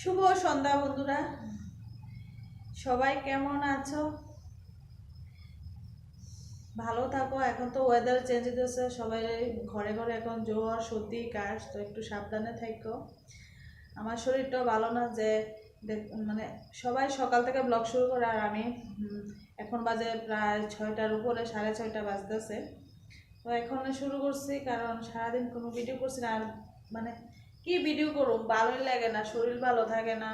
শুভ সন্ধ্যা বন্ধুরা। সবাই কেমন আছো? ভালো থাকো, এখন তো ওয়েদার চেঞ্জ হতেছে সবাই ঘরে ঘরে এখন জ্বর, সর্দি, কাশ, তো একটু সাবধানে থাকো। আমার শরীরটাও ভালো না যে মানে সবাই সকাল থেকে ব্লগ শুরু করে আর আমি এখন বাজে প্রায় ছয়টার উপরে, সাড়ে ছয়টা বাজতেছে। তো এখন শুরু করছি, কারণ সারাদিন কোনো ভিডিও করছি না, আর মানে কি ভিডিও করব ভালোই লাগে না, শরীর ভালো থাকে না।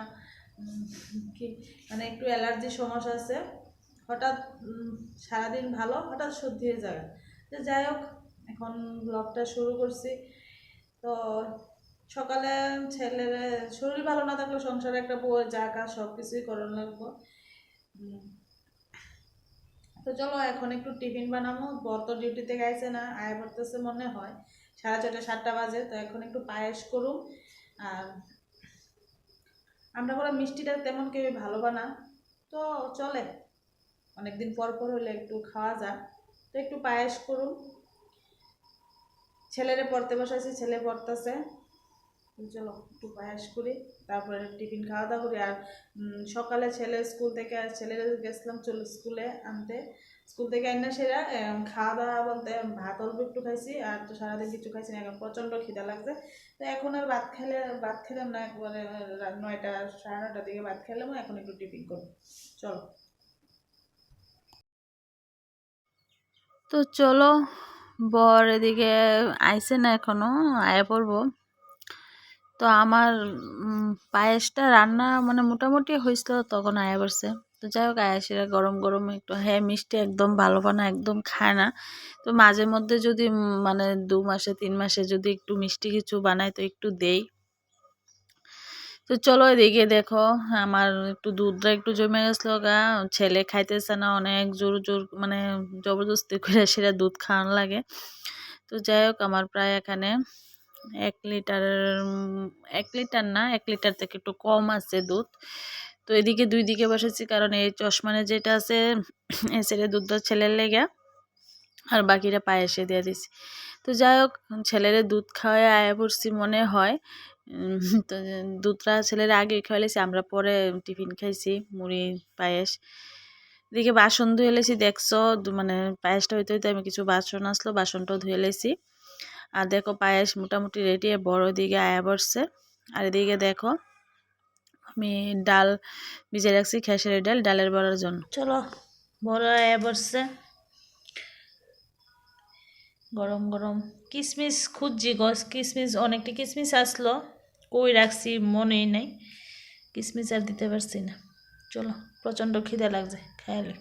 কি? মানে একটু অ্যালার্জির সমস্যা আছে। হঠাৎ সারাদিন ভালো, হঠাৎ সর্দি হয়ে যায় তো যাই হোক, এখন ব্লগটা শুরু করছি। তো সকালে ছেলের, শরীর ভালো না থাকলে সংসারে একটা বউয়ের যা কাজ সব কিছুই করানো লাগবো। তো চলো, এখন একটু টিফিন বানাবো বর তো ডিউটি থেকে আইসে না, আয় পড়তেছে মনে হয়। সাড়ে ছটা সাতটা বাজে, তো এখন একটু পায়েস করুম। আর আমরা করে মিষ্টিটা তেমন কেউ ভালো বানা তো চলে, অনেকদিন পর পর হলে একটু খাওয়া যাক। তো একটু পায়েস করুম। ছেলেরে পড়তে বসাইছি, ছেলে পড়তেছে। চলো একটু পায়েস করি, তারপরে টিফিন খাওয়া দাওয়া করি। আর সকালে ছেলে স্কুল থেকে আর ছেলের গেছিলাম চলো স্কুলে আনতে। স্কুল থেকে আইনা সেরা খাওয়া দাওয়া বলতে ভাত অল্প একটু খাইছি আর তো সারাদিন কিছু খাইছি না, এখন প্রচণ্ড খিদা লাগছে। তো এখন আর ভাত খেলে, ভাত খেলাম না, একবারে নয়টা, সাড়ে নয়টার দিকে ভাত খেলাম, এখন একটু টিফিন করব। চলো। তো চলো, বর এদিকে আইসে না এখনও, আয়া পড়ব। তো আমার পায়েসটা রান্না মানে মোটামুটি হয়েছিল তখন আয়া পড়ছে। তো যাই হোক আয়াসেরা গরম গরম একটু হ্যাঁ মিষ্টি একদম ভালো বানা, একদম খায় না। তো মাঝে মধ্যে যদি মানে দু মাসে, তিন মাসে যদি একটু মিষ্টি কিছু বানাই, তো একটু দেই। তো চলো এদিকে দেখো, আমার একটু দুধটা একটু জমে গেছিল গা। ছেলে খাইতেছে না, অনেক জোর জোর মানে জবরদস্তি করে সেটা দুধ খাওয়ানো লাগে। তো যাই হোক আমার প্রায় এখানে এক লিটার এক লিটার না, এক লিটার থেকে একটু কম আছে দুধ। তো এদিকে দুই দিকে বসেছি, কারণ এই চশমানে যেটা আছে এ ছেলে দুধটা ছেলের লেগে, আর বাকিটা পায়েসে দিয়ে দিছি। তো যাই হোক, ছেলের দুধ খাওয়াই আয়া পড়ছি মনে হয়। তো দুধটা ছেলের আগে খাওয়াইছি আমরা পরে টিফিন খাইছি, মুড়ি, পায়েস। এদিকে বাসন ধুয়ে লেছি দেখছ মানে পায়েসটা হইতে হইতে আমি কিছু বাসন আসলো, বাসনটাও ধুয়ে লেছি আর দেখো, পায়েস মোটামুটি রেডি, বড় দিকে আয়া পড়ছে। আর এদিকে দেখো আমি ডাল ভিজে রাখছি খেসারি ডাল ডালের বড়ার জন্য। চলো বড় আয়া পড়ছে গরম গরম। কিসমিস খুঁজছি গছ কিসমিস অনেকটা কিসমিস আসলো। কই রাখছি মনেই নাই। কিসমিস আর দিতে পারছি না। চলো প্রচণ্ড খিদে লাগছে খাইলে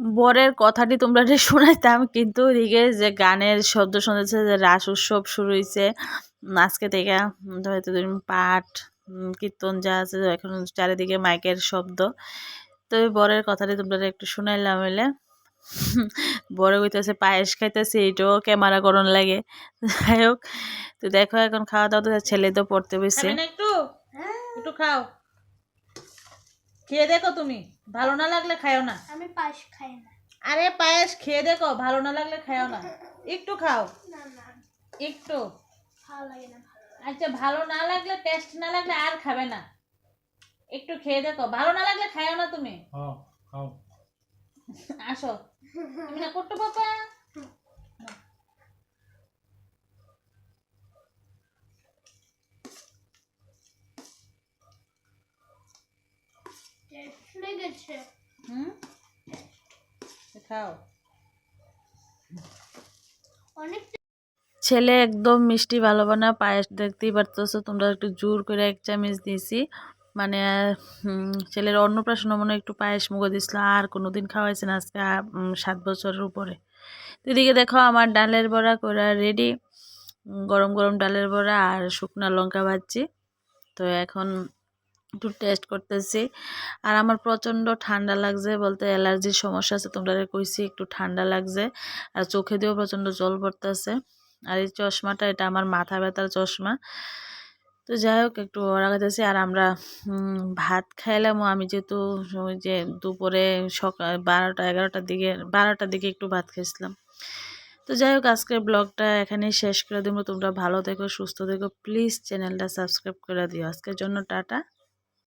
বরের কথাটি তোমরা শোনাইতাম কিন্তু এদিকে যে গানের শব্দ শুনেছে যে রাস উৎসব শুরু হয়েছে আজকে থেকে হয়তো পাঠ কীর্তন যা আছে এখন চারিদিকে মাইকের শব্দ। তো বরের কথাটি তোমরা একটু শুনাইলাম হইলে। বড় হইতেছে পায়েস খাইতেছে এইটাও ক্যামেরা করণ লাগে। যাই হোক তো দেখো এখন খাওয়া দাওয়া তো ছেলে তো পড়তে বসে একটু? একটু খাও। খেয়ে দেখো তুমি ভালো না লাগলে খাও না। আমি পায়েস খাই না। আরে পায়েস খেয়ে দেখো ভালো না লাগলে খাও না। একটু খাও। না না। একটু। ভালো লাগে না আচ্ছা ভালো না লাগলে টেস্ট না লাগলে আর খাবে না। একটু খেয়ে দেখো। ভালো না লাগলে খাও না তুমি। হ্যাঁ খাও। আসো। তুমি না করতে পাপা লেগেছে। হুম খাও। অনেক ছেলে একদম মিষ্টি ভালো বানা পায়েস দেখতেই পারতেছো, তোমরা একটু জোর করে এক চামচ দিয়েছি। মানে ছেলের অন্নপ্রাশন মনে একটু পায়েস মুখে দিছিল আর কোনোদিন খাওয়াইছে না আজকে সাত বছরের উপরে। এদিকে দেখো, আমার ডালের বড়া করা রেডি গরম গরম ডালের বড়া আর শুকনো লঙ্কা ভাজছি। তো এখন একটু টেস্ট করতেছি। আর আমার প্রচণ্ড ঠান্ডা লাগছে বলতে অ্যালার্জির সমস্যা আছে তোমরা কইছি একটু ঠান্ডা লাগছে। আর চোখে দিয়েও প্রচণ্ড জল পড়তেছে। আর এই চশমাটা, এটা আমার মাথা ব্যথার চশমা। তো যাই হোক, একটু ওরা খাইতেছি আর আমরা ভাত খাইলাম আমি যেহেতু ওই যে দুপুরে সকাল বারোটা, এগারোটার দিকে, বারোটার দিকে একটু ভাত খাইছিলাম। তো তো যাই হোক, আজকের ব্লগটা এখানেই শেষ করে দেবো। তোমরা ভালো থেকো, সুস্থ থেকো। প্লিজ চ্যানেলটা সাবস্ক্রাইব করে দিও। আজকের জন্য টাটা।